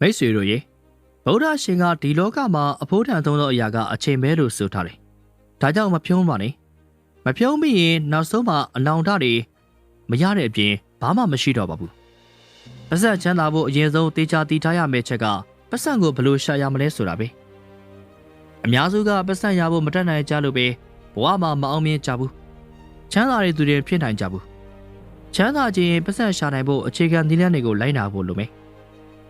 မိတ်ဆွေတို့ရေဗုဒ္ဓရှင်ကဒီလောကမှာအဖို့ထန်ဆုံးသောအရာကအချိန်ပဲလို့ဆိုထားတယ်။ဒါကြောင့်မဖြုံးပါနဲ့။မဖြုံးမိရင်နောက်ဆုံးမှာအလောင်ဓာတ်တွေမရတဲ့အပြင်ဘာမှမရှိတော့ပါဘူး။ပတ်စံချမ်းသာဖို့အရင်ဆုံးတေချာတည်ထားရမယ့်ချက်ကပတ်စံကိုဘယ်လိုရှာရမလဲဆိုတာပဲ။အများစုကပတ်စံရဖို့မတတ်နိုင်ကြလို့ပဲဘဝမှာမအောင်မြင်ကြဘူး။ချမ်းသာတဲ့သူတွေဖြစ်နိုင်ကြဘူး။ချမ်းသာခြင်းပတ်စံရှာနိုင်ဖို့အခြေခံနည်းလမ်းတွေကိုလိုက်နာဖို့လိုမယ်။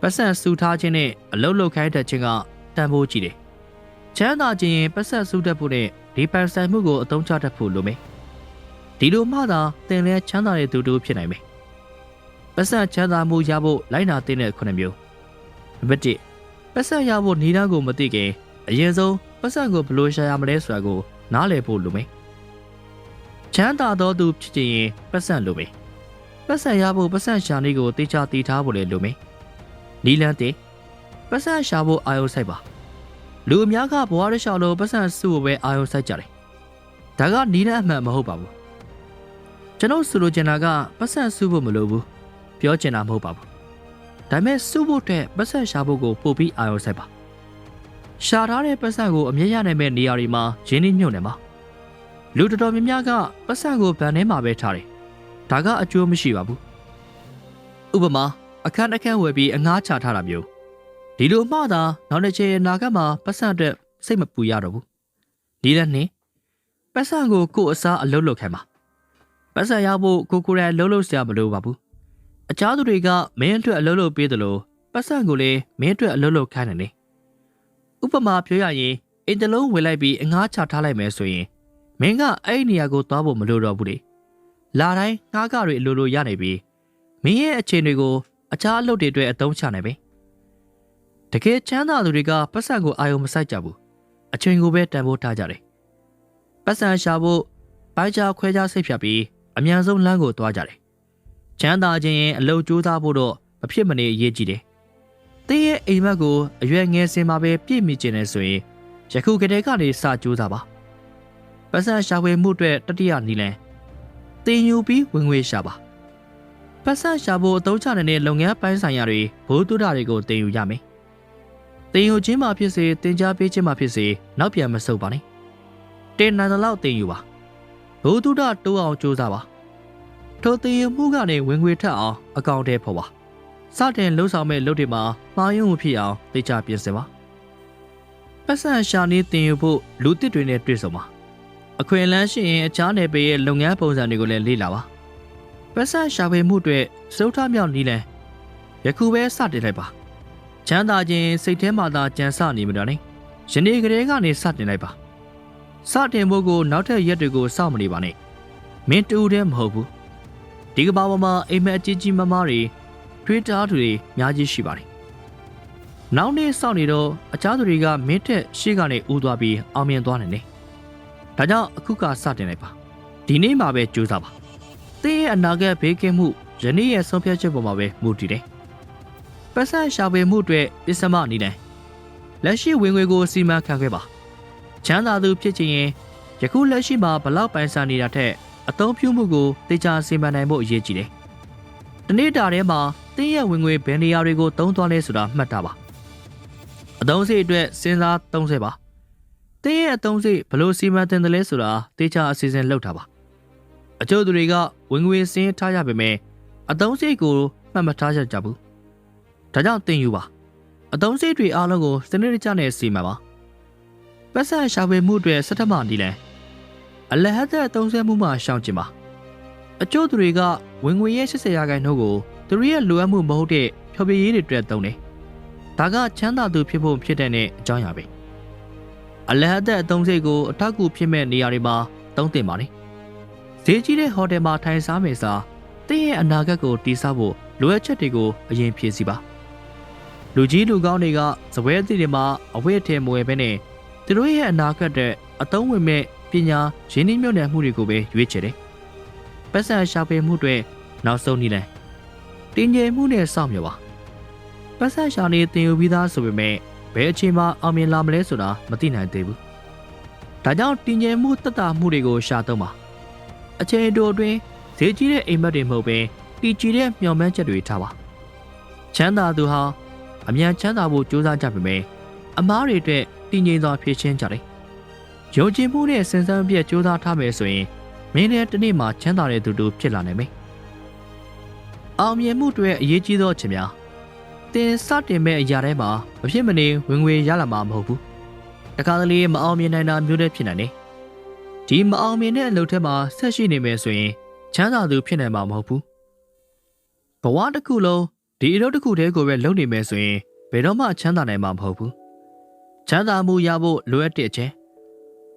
ပတ်စံစုထားခြင်းနဲ့အလုတ်လုတ်ခိုင်းတဲ့ခြင်းကတန်ဖိုးကြီးတယ်။ချမ်းသာခြင်းရင်ပတ်စံစုတတ်ဖို့နဲ့ဒီပန်ဆိုင်မှုကိုအသုံးချတတ်ဖို့လိုမယ်။ဒီလိုမှသာသင်လဲချမ်းသာတဲ့သူတို့ဖြစ်နိုင်မယ်။ပတ်စံချမ်းသာမှုရဖို့လိုက်နာတဲ့ခုနှစ်မျိုး။နံပါတ်1ပတ်စံရဖို့နေသားကိုမသိခင်အရင်ဆုံးပတ်စံကိုဘယ်လိုရှာရမလဲဆိုတာကိုနားလည်ဖို့လိုမယ်။ချမ်းသာသောသူဖြစ်ခြင်းရင်ပတ်စံလိုမယ်။ပတ်စံရဖို့ပတ်စံရှာနေကိုတေချာတည်ထားဖို့လည်းလိုမယ်။ နီလန်းတင်ပတ်စံရှာဖို့အာယုံဆိုင်ပါလူအများကဘဝရလျှောက်လို့ပတ်စံစုဖို့ပဲအာယုံဆိုင်ကြတယ်ဒါကနီလန်းအမှန်မဟုတ်ပါဘူးကျွန်တော်ဆိုလိုချင်တာကပတ်စံစုဖို့မလိုဘူးပြောချင်တာမဟုတ်ပါဘူးဒါပေမဲ့စုဖို့အတွက်ပတ်စံရှာဖို့ကိုပို့ပြီးအာယုံဆိုင်ပါရှာထားတဲ့ပတ်စံကိုအမြဲရနိုင်မဲ့နေရာတွေမှာရင်းနှီးမြှုပ်နေမှာလူတော်တော်များများကပတ်စံကိုဗန်ထဲမှာပဲထားတယ်ဒါကအကျိုးမရှိပါဘူးဥပမာ အခန်းတစ်ခန်းဝယ်ပြီးအငှားချထားတာမျိုးဒီလိုမှသာနောက်တစ်ချိန်အနာဂတ်မှာပတ်စံအတွက်စိတ်မပူရတော့ဘူးဒီလက်နဲ့ပတ်စံကိုကိုယ့်အစားအလုပ်လုပ်ခံပါပတ်စံရဖို့ကိုကိုယ်တိုင်လှုပ်လှုပ်စရာမလိုပါဘူးအခြားသူတွေကမင်းအတွက်အလုပ်လုပ်ပေးတယ်လို့ပတ်စံကိုလည်းမင်းအတွက်အလုပ်လုပ်ခိုင်းတယ်လေဥပမာပြောရရင်အင်တလုံးဝယ်လိုက်ပြီးအငှားချထားလိုက်မယ်ဆိုရင်မင်းကအဲ့ဒီနေရာကိုသွားဖို့မလိုတော့ဘူးလေလာတိုင်းငှားကတွေအလိုလိုရနေပြီးမင်းရဲ့အခြေအနေကို အခြားအလုပ်တွေအတွက်အသုံးချနိုင်ပဲတကယ်ချမ်းသာသူတွေကပတ်စံကိုအာယုံမဆိုင်ကြဘူးအချိန်ကိုပဲတန်ဖိုးထားကြတယ်ပတ်စံရှာဖို့ပိုင်းခြားခွဲခြားစိတ်ဖြတ်ပြီးအမြန်ဆုံးလမ်းကိုသွားကြတယ်ချမ်းသာခြင်းရင်အလုပ်ကြိုးစားဖို့တော့မဖြစ်မနေအရေးကြီးတယ်တင်းရဲ့အိမ်မက်ကိုအရွယ်ငယ်စင်မှာပဲပြည့်မိခြင်းနဲ့ဆိုရင်ယခုကတည်းကနေစကြိုးစားပါပတ်စံရှာဝယ်မှုအတွက်တတိယနည်းလမ်းတင်ယူပြီးဝင်ငွေရှာပါ ပတ်စံရှာဖို့အသုံးချနိုင်တဲ့လုပ်ငန်းပိုင်းဆိုင်ရာတွေဘိုးတုဒ္ဒတွေကိုတင်ယူရမယ်။တင်ယူခြင်းမှာဖြစ်စေတင် जा ပေးခြင်းမှာဖြစ်စေနောက်ပြန်မဆုတ်ပါနဲ့။တင်နိုင်တဲ့လောက်တင်ယူပါ။ဘိုးတုဒ္ဒတိုးအောင်ကြိုးစားပါ။ထိုတင်ယူမှုကနေဝင်ငွေထက်အောင်အကောင့်ထဲပေါ်ပါ။စတင်လှုပ်ဆောင်မဲ့လုပ်တွေမှာမှားယွင်းမှုဖြစ်အောင်တေချာပြင်ဆင်ပါ။ပတ်စံရှာနေတင်ယူဖို့လူတစ်တွေနဲ့တွေ့ဆုံပါ။အခွင့်အလမ်းရှိရင်အခြားနယ်ပယ်ရဲ့လုပ်ငန်းပုံစံတွေကိုလည်းလေ့လာပါ။ ပတ်စံရှာဖွေမှုအတွက်စုထမြောက်နီးလန်ယခုပဲစတင်လိုက်ပါချမ်းသာခြင်းစိတ်ထဲမှာသာကြံစနေမှာနဲ့ယနေ့ကလေးကနေစတင်လိုက်ပါစတင်ဖို့ကိုနောက်ထပ်ရက်တွေကိုစောင့်မနေပါနဲ့မင်းတူတည်းမဟုတ်ဘူးဒီကဘာပေါ်မှာအိမ်မက်အကြီးကြီးမမားတွေ Twitter တွေအများကြီးရှိပါတယ်နောက်နေ့စောင့်နေတော့အခြားသူတွေကမင်းထက်ရှေ့ကနေဦးသွားပြီးအောင်မြင်သွားနိုင်တယ်ဒါကြောင့်အခုကစတင်လိုက်ပါဒီနေ့မှပဲကြိုးစားပါ တင်းရဲ့အနာဂတ်ဘေးကင်းမှုယနေ့ရဲ့ဆုံးဖြတ်ချက်ပေါ်မှာပဲမူတည်တယ်။ပတ်စံရှာဖွေမှုအတွက်ပစ္စမအနေနဲ့လက်ရှိဝင်ငွေကိုစီမံခန့်ခွဲပါ။ချမ်းသာသူဖြစ်ခြင်းရင်ယခုလက်ရှိမှာဘလောက်ပိုင်ဆိုင်နေတာထက်အသုံးပြုမှုကိုတေချာစီမံနိုင်ဖို့အရေးကြီးတယ်။ဒီနေ့တာထဲမှာတင်းရဲ့ဝင်ငွေဘယ်နေရာတွေကိုသုံးသွားလဲဆိုတာမှတ်ထားပါ။အသုံးစရိတ်အတွက်စဉ်းစားသုံးဆပါ။တင်းရဲ့အသုံးစရိတ်ဘယ်လိုစီမံတင်တယ်လဲဆိုတာတေချာအစီအစဉ်လုပ်ထားပါ။ အချို့သူတွေကဝင်ငွေစင်းထားရပေမဲ့အတုံးစိတ်ကိုမှတ်မထားရကြဘူး။ဒါကြောင့်တင်ယူပါ။အတုံးစိတ်တွေအားလုံးကိုစနစ်တကျနဲ့စီမံပါ။ပတ်စံရှာဖွေမှုတွေစက်ထမနီလန်အလဟတ်တဲ့အတုံးဆဲမှုမှရှောင်ကျင်ပါ။အချို့သူတွေကဝင်ငွေရဲ့80ရာခိုင်နှုန်းကိုသူတို့ရဲ့လိုအပ်မှုမဟုတ်တဲ့ဖြောပြရေးတွေအတွက်သုံးတယ်။ဒါကချမ်းသာသူဖြစ်ဖို့ဖြစ်တဲ့အကြောင်းအရာပဲ။အလဟတ်တဲ့အတုံးစိတ်ကိုအထောက်အကူဖြစ်မဲ့နေရာတွေမှာသုံးသင့်ပါလေ။ ဈေးကြီးတဲ့ဟိုတယ်မှာထိုင်စားမယ်စားတင်းရဲ့အနာဂတ်ကိုတည်ဆောက်ဖို့လိုအပ်ချက်တွေကိုအရင်ဖြည့်ဆည်းပါလူကြီးလူကောင်းတွေကဇပွဲသီးတွေမှာအဝတ်အထည်မဝယ်ဘဲနဲ့သူတို့ရဲ့အနာဂတ်အတွက်အသုံးဝင်မဲ့ပညာရင်းနှီးမြှုပ်နှံမှုတွေကိုပဲရွေးချယ်တယ်ပတ်စံရှာဖွေမှုတွေနောက်ဆုံးနည်းလမ်းတင်ငယ်မှုနဲ့စောင့်မျှော်ပါပတ်စံရှာနေတင်ယူပြီးသားဆိုပေမဲ့ဘယ်အချိန်မှအောင်မြင်လာမလဲဆိုတာမသိနိုင်သေးဘူးဒါကြောင့်တင်ငယ်မှုတက်တာမှုတွေကိုရှာသုံးပါ အချိန်တိုအတွင်းဈေးကြီးတဲ့အိမ်မက်တွေမဟုတ်ဘဲတီကြီးတဲ့မျှော်မှန်းချက်တွေထားပါချမ်းသာသူဟာအမြန်ချမ်းသာဖို့ကြိုးစားကြပေမယ့်အမားတွေအတွက်တည်ငြိမ်စွာဖြည့်ချင်းကြတယ်။ယုံကြည်မှုနဲ့စင်စမ်းပြည့်ကြိုးစားထားမယ်ဆိုရင်မင်းလည်းတစ်နေ့မှာချမ်းသာတဲ့သူတို့ဖြစ်လာနိုင်မယ်။အောင်မြင်မှုတွေအရေးကြီးသောအချက်များတင်စတင်မဲ့အရာတွေမှာမဖြစ်မနေဝင်ငွေရလာမှာမဟုတ်ဘူး။တခါတလေမအောင်မြင်နိုင်တာမျိုးတွေဖြစ်နိုင်တယ်။ ဒီမအောင်မြင်တဲ့အလုပ်ထက်မှာဆက်ရှိနေမယ်ဆိုရင်ချမ်းသာသူဖြစ်နိုင်မှာမဟုတ်ဘူး။ဘဝတစ်ခုလုံးဒီအလုပ်တစ်ခုတည်းကိုပဲလုပ်နေမယ်ဆိုရင်ဘယ်တော့မှချမ်းသာနိုင်မှာမဟုတ်ဘူး။ချမ်းသာမှုရဖို့လိုအပ်တဲ့အချက်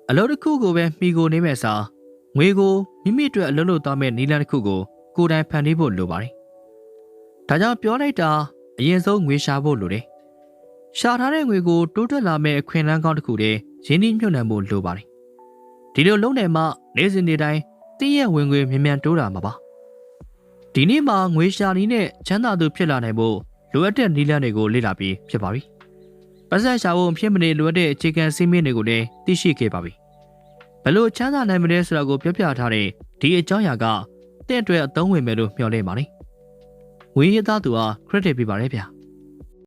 အလုပ်တစ်ခုကိုပဲမှီကိုနေမဲ့စာငွေကိုမိမိအတွက်အလုပ်လုပ်သွားမဲ့နည်းလမ်းတစ်ခုကိုကိုယ်တိုင်ဖန်တီးဖို့လိုပါတယ်။ဒါကြောင့်ပြောလိုက်တာအရင်ဆုံးငွေရှာဖို့လိုတယ်။ရှာထားတဲ့ငွေကိုတိုးတက်လာမဲ့အခွင့်အလမ်းကောင်းတစ်ခုတည်းရင်းနှီးမြှုပ်နှံဖို့လိုပါတယ်။ ဒီလိုလုပ်နေမှနေ့စဉ်နေ့တိုင်းတည့်ရဲ့ဝင်ငွေမြန်မြန်တိုးတာမှာပါ။ဒီနေ့မှာငွေရှာနည်းနဲ့ချမ်းသာသူဖြစ်လာနိုင်ဖို့လိုအပ်တဲ့နည်းလမ်းတွေကိုလေ့လာပြီးဖြစ်ပါပြီ။ပတ်သက်ရှာဖို့ဖြစ်မနေလိုအပ်တဲ့အခြေခံစည်းမျဉ်းတွေကိုလည်းသိရှိခဲ့ပါပြီ။ဘယ်လိုချမ်းသာနိုင်မလဲဆိုတာကိုပြပြထားတဲ့ဒီအကြောင်းအရာကတင့်အတွက်အသုံးဝင်မယ်လို့မျှော်လင့်ပါတယ်။ငွေရသားသူဟာ credit ပေးပါရစေဗျာ။